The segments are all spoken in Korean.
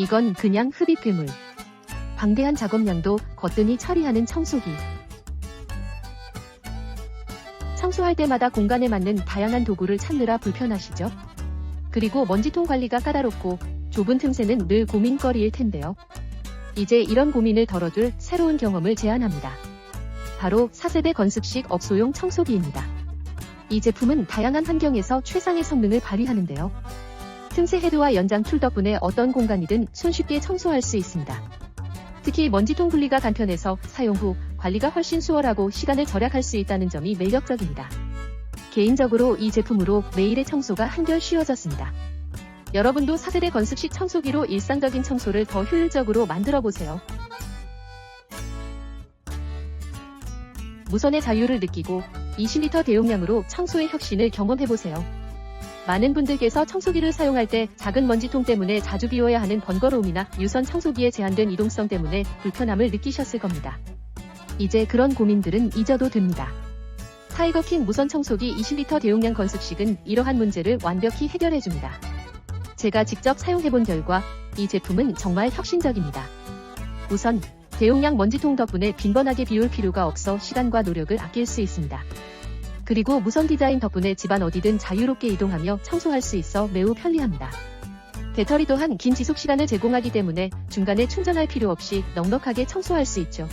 이건 그냥 흡입 괴물. 방대한 작업량도 거뜬히 처리하는 청소기. 청소할 때마다 공간에 맞는 다양한 도구를 찾느라 불편하시죠? 그리고 먼지통 관리가 까다롭고 좁은 틈새는 늘 고민거리일 텐데요. 이제 이런 고민을 덜어줄 새로운 경험을 제안합니다. 바로 4세대 건습식 업소용 청소기입니다. 이 제품은 다양한 환경에서 최상의 성능을 발휘하는데요. 틈새 헤드와 연장 툴 덕분에 어떤 공간이든 손쉽게 청소할 수 있습니다. 특히 먼지통 분리가 간편해서 사용 후 관리가 훨씬 수월하고 시간을 절약할 수 있다는 점이 매력적입니다. 개인적으로 이 제품으로 매일의 청소가 한결 쉬워졌습니다. 여러분도 4세대 건습식 청소기로 일상적인 청소를 더 효율적으로 만들어 보세요. 무선의 자유를 느끼고 20리터 대용량으로 청소의 혁신을 경험해 보세요. 많은 분들께서 청소기를 사용할 때 작은 먼지통 때문에 자주 비워야 하는 번거로움이나 유선 청소기의 제한된 이동성 때문에 불편함을 느끼셨을 겁니다. 이제 그런 고민들은 잊어도 됩니다. 타이거킹 무선 청소기 20리터 대용량 건습식은 이러한 문제를 완벽히 해결해줍니다. 제가 직접 사용해본 결과 이 제품은 정말 혁신적입니다. 우선 대용량 먼지통 덕분에 빈번하게 비울 필요가 없어 시간과 노력을 아낄 수 있습니다. 그리고 무선 디자인 덕분에 집안 어디든 자유롭게 이동하며 청소할 수 있어 매우 편리합니다. 배터리 또한 긴 지속 시간을 제공하기 때문에 중간에 충전할 필요 없이 넉넉하게 청소할 수 있죠.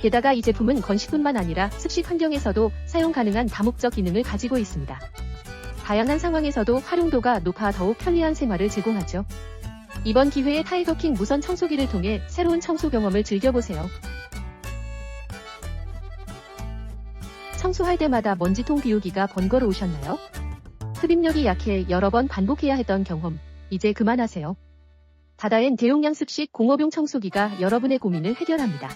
게다가 이 제품은 건식뿐만 아니라 습식 환경에서도 사용 가능한 다목적 기능을 가지고 있습니다. 다양한 상황에서도 활용도가 높아 더욱 편리한 생활을 제공하죠. 이번 기회에 타이거킹 무선 청소기를 통해 새로운 청소 경험을 즐겨보세요. 청소할 때마다 먼지통 비우기가 번거로우셨나요? 흡입력이 약해 여러 번 반복해야 했던 경험, 이제 그만하세요. 다다엔 대용량 습식 공업용 청소기가 여러분의 고민을 해결합니다.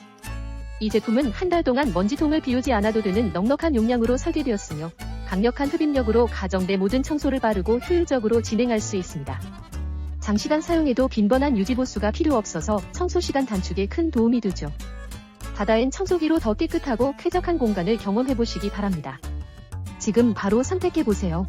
이 제품은 한 달 동안 먼지통을 비우지 않아도 되는 넉넉한 용량으로 설계되었으며 강력한 흡입력으로 가정 내 모든 청소를 빠르고 효율적으로 진행할 수 있습니다. 장시간 사용해도 빈번한 유지보수가 필요 없어서 청소 시간 단축에 큰 도움이 되죠. 다다엔 청소기로 더 깨끗하고 쾌적한 공간을 경험해보시기 바랍니다. 지금 바로 선택해보세요.